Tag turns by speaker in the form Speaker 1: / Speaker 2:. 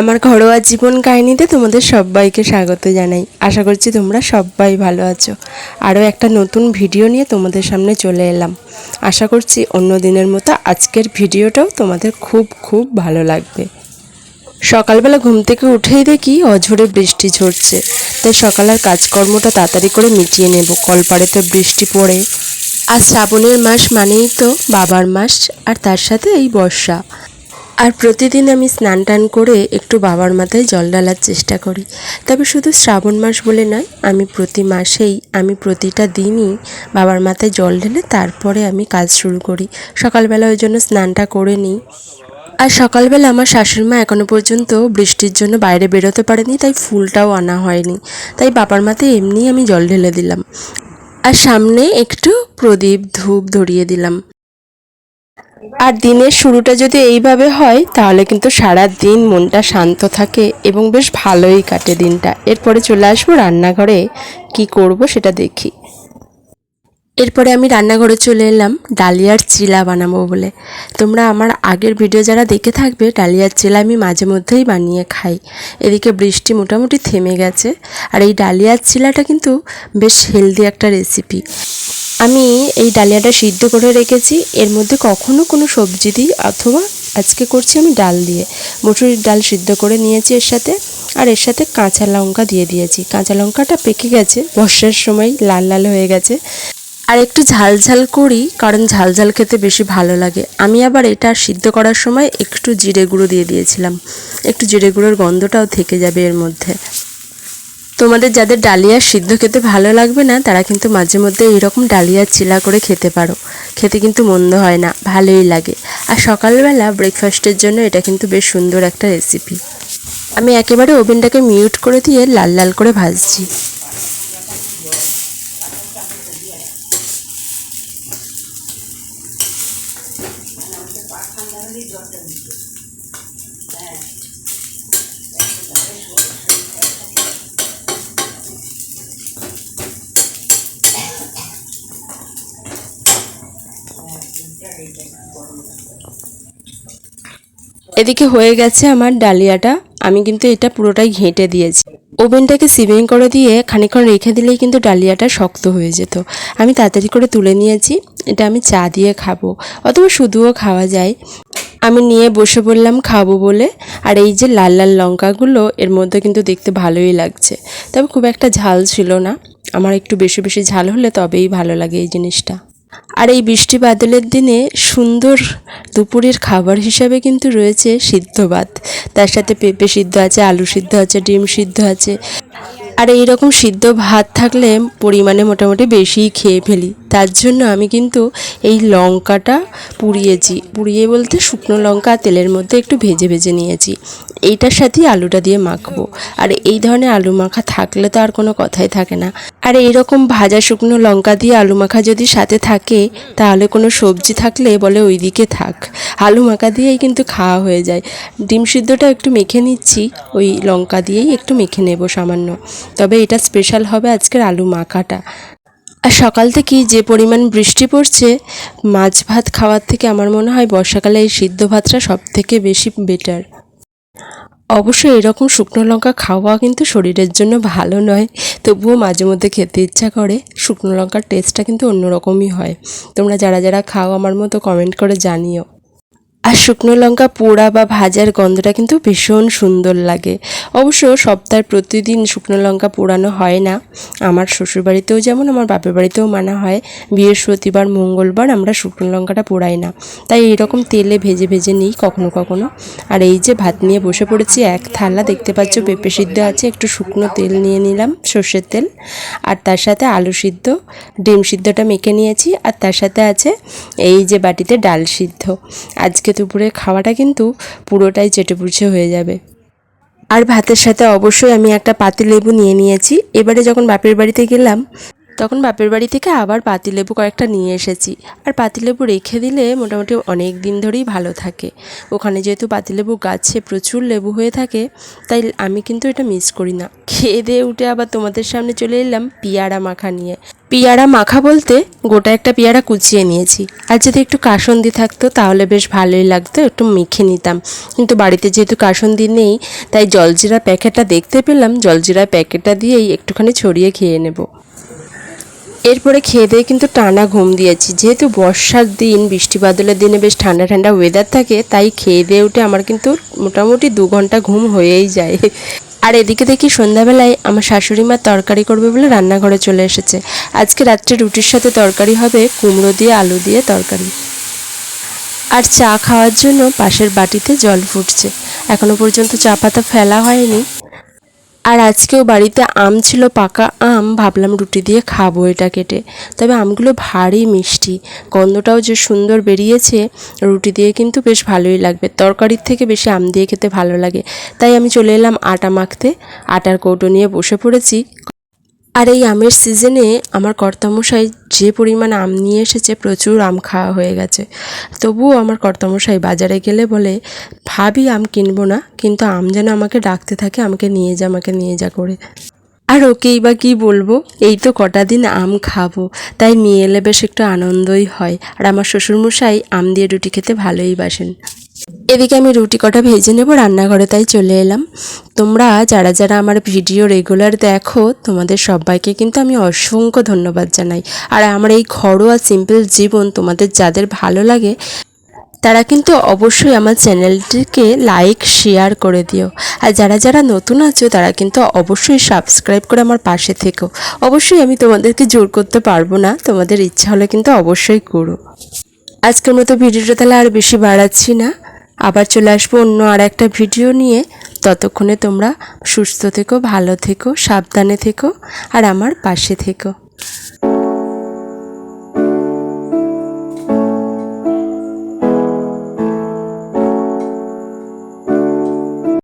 Speaker 1: আমার ঘরোয়া জীবন কাহিনীতে তোমাদের সবাইকে স্বাগত জানাই। আশা করছি তোমরা সবাই ভালো আছো। আরও একটা নতুন ভিডিও নিয়ে তোমাদের সামনে চলে এলাম। আশা করছি অন্য দিনের মতো আজকের ভিডিওটাও তোমাদের খুব খুব ভালো লাগবে। সকালবেলা ঘুম থেকে উঠেই দেখি অঝোরে বৃষ্টি ঝরছে। তাই সকালের কাজকর্মটা তাড়াতাড়ি করে মিটিয়ে নেব। কলপাড়েতে বৃষ্টি পড়ে। আর শ্রাবণের মাস মানেই তো বাবার মাস, আর তার সাথে এই বর্ষা। আর প্রতিদিন আমি স্নান টান করে একটু বাবার মাথায় জল ঢালার চেষ্টা করি। তবে শুধু শ্রাবণ মাস বলে নয়, আমি প্রতি মাসেই, আমি প্রতিটা দিনই বাবার মাথায় জল ঢেলে তারপরে আমি কাজ শুরু করি। সকালবেলা ওই জন্য স্নানটা করে নিই। আর সকালবেলা আমার শাশুড়িমা এখনও পর্যন্ত বৃষ্টির জন্য বাইরে বেরোতে পারেনি, তাই ফুলটাও আনা হয়নি। তাই বাবার মাথায় এমনিই আমি জল ঢেলে দিলাম। আর সামনে একটু প্রদীপ ধূপ ধরিয়ে দিলাম। আর দিনের শুরুটা যদি এইভাবে হয়, তাহলে কিন্তু সারা দিন মনটা শান্ত থাকে এবং বেশ ভালোই কাটে দিনটা। এরপরে চলে আসব রান্নাঘরে। কি করব সেটা দেখি। এরপরে আমি রান্নাঘরে চলে এলাম, ডালিয়ার চিলা বানাবো বলে। তোমরা আমার আগের ভিডিও যারা দেখে থাকবে, ডালিয়ার চিলা আমি মাঝে মধ্যেই বানিয়ে খাই। এদিকে বৃষ্টি মোটামুটি থেমে গেছে। আর এই ডালিয়ার চিলাটা কিন্তু বেশ হেলদি একটা রেসিপি আমি এই ডালিয়াটা সিদ্ধ করে রেখেছি। এর মধ্যে কখনো কোনো সবজি দিই অথবা আজকে করছি আমি ডাল দিয়ে। মুসুরির ডাল সিদ্ধ করে নিয়েছি এর সাথে। আর এর সাথে কাঁচা লঙ্কা দিয়ে দিয়েছি। কাঁচা লঙ্কাটা পেকে গেছে, বর্ষার সময় লাল লাল হয়ে গেছে। আর একটু ঝাল ঝাল করি, কারণ ঝাল ঝাল খেতে বেশি ভালো লাগে। আমি আবার এটা সিদ্ধ করার সময় একটু জিরে গুঁড়ো দিয়ে দিয়েছিলাম। একটু জিরে গুঁড়োর গন্ধটাও থেকে যাবে এর মধ্যে। তোমাদের যাদের ডালিয়া সিদ্ধ খেতে ভালো লাগবে না, তারা কিন্তু মাঝে মধ্যে এইরকম ডালিয়া চিলা করে খেতে পারো। খেতে কিন্তু মন্দ হয় না, ভালোই লাগে। আর সকালবেলা ব্রেকফাস্টের জন্য এটা কিন্তু বেশ সুন্দর একটা রেসিপি আমি একেবারে ওভেনটাকে মিউট করে দিয়ে লাল লাল করে ভাজছি। এদিকে হয়ে গেছে আমার ডালিয়াটা। আমি কিন্তু এটা পুরোটাই ঘেঁটে দিয়েছি। ওভেনটাকে সিভিং করে দিয়ে খানিকক্ষণ রেখে দিলেই কিন্তু ডালিয়াটা শক্ত হয়ে যেত। আমি তাড়াতাড়ি করে তুলে নিয়েছি। এটা আমি চা দিয়ে খাব, অথবা শুধুও খাওয়া যায়। আমি নিয়ে বসে পড়লাম খাব বলে। আর এই যে লাল লাল লঙ্কাগুলো, এর মধ্যে কিন্তু দেখতে ভালোই লাগছে। তবে খুব একটা ঝাল ছিল না। আমার একটু বেশি বেশি ঝাল হলে তবেই ভালো লাগে এই জিনিসটা। আর এই বৃষ্টি বাদলের দিনে সুন্দর দুপুরের খাবার হিসাবে কিন্তু রয়েছে সিদ্ধ ভাত। তার সাথে পেঁপে সিদ্ধ আছে, আলু সিদ্ধ আছে, ডিম সিদ্ধ আছে। আর এইরকম সিদ্ধ ভাত থাকলে পরিমাণে মোটামুটি বেশিই খেয়ে ফেলি। তার জন্য আমি কিন্তু এই লঙ্কাটা পুড়িয়েছি। পুড়িয়ে বলতে শুকনো লঙ্কা তেলের মধ্যে একটু ভেজে ভেজে নিয়েছি। এইটার সাথেই আলুটা দিয়ে মাখবো। আর এই ধরনের আলু মাখা থাকলে তো আর কোনো কথাই থাকে না। আর এইরকম ভাজা শুকনো লঙ্কা দিয়ে আলু মাখা যদি সাথে থাকে, তাহলে কোনো সবজি থাকলে বলে ওই দিকে থাক। আলু মাখা দিয়েই কিন্তু খাওয়া হয়ে যায়। ডিম সিদ্ধটা একটু মেখে নিচ্ছি, ওই লঙ্কা দিয়েই একটু মেখে নেব সামান্য। তবে এটা স্পেশাল হবে আজকের আলু মাখাটা। আর সকাল থেকেই যে পরিমাণ বৃষ্টি পড়ছে, মাছ ভাত খাওয়ার থেকে আমার মনে হয় বর্ষাকালে এই সিদ্ধ ভাতটা সব থেকে বেশি বেটার অবশ্য এরকম শুকনো লঙ্কা খাওয়া কিন্তু শরীরের জন্য ভালো নয়, তবুও মাঝে মধ্যে খেতে ইচ্ছা করে। শুকনো লঙ্কার টেস্টটা কিন্তু অন্যরকমই হয়। তোমরা যারা যারা খাও, আমার মতো কমেন্ট করে জানিও। আর শুকনো লঙ্কা, পোড়া বা ভাজার গন্ধটা কিন্তু ভীষণ সুন্দর লাগে। অবশ্য সপ্তাহে প্রতিদিন শুকনো লঙ্কা পোড়ানো হয় না। আমার শ্বশুরবাড়িতেও যেমন, আমার বাপের বাড়িতেও মানা হয়, বৃহস্পতিবার, মঙ্গলবার আমরা শুকনো লঙ্কাটা পোড়াই না। তাই এইরকম তেলে ভেজে ভেজে নিই কখনো কখনো। আর এই যে ভাত নিয়ে বসে পড়েছি, এক থালা দেখতে পাচ্ছ, পেঁপে সিদ্ধ আছে, একটু শুকনো তেল নিয়ে নিলাম, সর্ষের তেল। আর তার সাথে আলু সিদ্ধ, ডিম সিদ্ধটা মেখে নিয়েছি। আর তার সাথে আছে এই যে বাটিতে ডাল সিদ্ধ। আজকে দুপুরে খাওয়াটা কিন্তু পুরোটাই চেটে পুড়ছে হয়ে যাবে। আর ভাতের সাথে অবশ্যই আমি একটা পাতি লেবু নিয়ে নিয়েছি। এবারে যখন বাপের বাড়িতে গেলাম তখন বাপের বাড়ি থেকে আবার পাতিলেবু কয়েকটা নিয়ে এসেছি। আর পাতিলেবু রেখে দিলে মোটামুটি অনেক দিন ধরেই ভালো থাকে। ওখানে যেহেতু পাতিলেবু গাছে প্রচুর লেবু হয়ে থাকে, তাই আমি কিন্তু এটা মিস করি না। খেয়ে দিয়ে উঠে আবার তোমাদের সামনে চলে এলাম পিয়ারা মাখা নিয়ে। পিয়ারা মাখা বলতে গোটা একটা পেয়ারা কুচিয়ে নিয়েছি। আর যদি একটু কাসন্দি থাকতো, তাহলে বেশ ভালোই লাগতো, একটু মেখে নিতাম। কিন্তু বাড়িতে যেহেতু কাসন্দি নেই, তাই জলজিরা প্যাকেটটা দেখতে পেলাম। জলজিরা প্যাকেটটা দিয়েই একটুখানি ছড়িয়ে খেয়ে নেব। এরপরে খেয়ে দিয়ে কিন্তু টানা ঘুম দিয়েছি। যেহেতু বর্ষার দিন, বৃষ্টি বাদলের দিনে বেশ ঠান্ডা ঠান্ডা ওয়েদার থাকে, তাই খেয়ে দিয়ে উঠে আমার কিন্তু মোটামুটি দু ঘণ্টা ঘুম হয়েই যায়। আর এদিকে দেখি সন্ধ্যাবেলায় আমার শাশুড়ি মা তরকারি করবে বলে রান্নাঘরে চলে এসেছে। আজকে রাত্রে রুটির সাথে তরকারি হবে, কুমড়ো দিয়ে আলু দিয়ে তরকারি। আর চা খাওয়ার জন্য পাশের বাটিতে জল ফুটছে। এখনও পর্যন্ত চা পাতা ফেলা হয়নি। আর আজকেও বাড়িতে আম ছিল, পাকা আম। ভাবলাম রুটি দিয়ে খাব এটা কেটে। তবে আমগুলো ভারী মিষ্টি। গন্ধটাও যে সুন্দর বেরিয়েছে, রুটি দিয়ে কিন্তু বেশ ভালোই লাগবে। তরকারির থেকে বেশি আম দিয়ে খেতে ভালো লাগে। তাই আমি চলে এলাম আটা মাখতে। আটার কৌটো নিয়ে বসে পড়েছি। আর এই আমের সিজনে আমার কর্তামশাই যে পরিমাণ আম নিয়ে এসেছে, প্রচুর আম খাওয়া হয়ে গেছে। তবুও আমার কর্তামশাই বাজারে গেলে বলে, ভাবি, আম কিনবো না, কিন্তু আম যেন আমাকে ডাকতে থাকে, আমাকে নিয়ে যা, আমাকে নিয়ে যা করে। আর ওকেই বা কী বলব? এই তো কটা দিন আম খাব, তাই নিয়ে এলে বেশ একটু আনন্দই হয়। আর আমার শ্বশুরমশাই আম দিয়ে রুটি খেতে ভালোই বাসেন। এদিকে আমি রুটি কটা ভেজে নেব, রান্নাঘরে তাই চলে এলাম। তোমরা যারা যারা আমার ভিডিও রেগুলার দেখো, তোমাদের সবাইকে কিন্তু আমি অসংখ্য ধন্যবাদ জানাই। আর আমার এই ঘরোয়া সিম্পল জীবন তোমাদের যাদের ভালো লাগে, তারা কিন্তু অবশ্যই আমার চ্যানেলটিকে লাইক শেয়ার করে দিও। আর যারা যারা নতুন আছো, তারা কিন্তু অবশ্যই সাবস্ক্রাইব করে আমার পাশে থেকো। অবশ্যই আমি তোমাদেরকে জোর করতে পারব না, তোমাদের ইচ্ছা হলে কিন্তু অবশ্যই করো। আজকের মতো ভিডিওটা তাহলে আর বেশি বাড়াচ্ছি না। আবার চলে আসব অন্য আর একটা ভিডিও নিয়ে। ততক্ষণে তোমরা সুস্থ থেকো, ভালো থেকো, সাবধানে থেকো, আর আমার পাশে থেকো।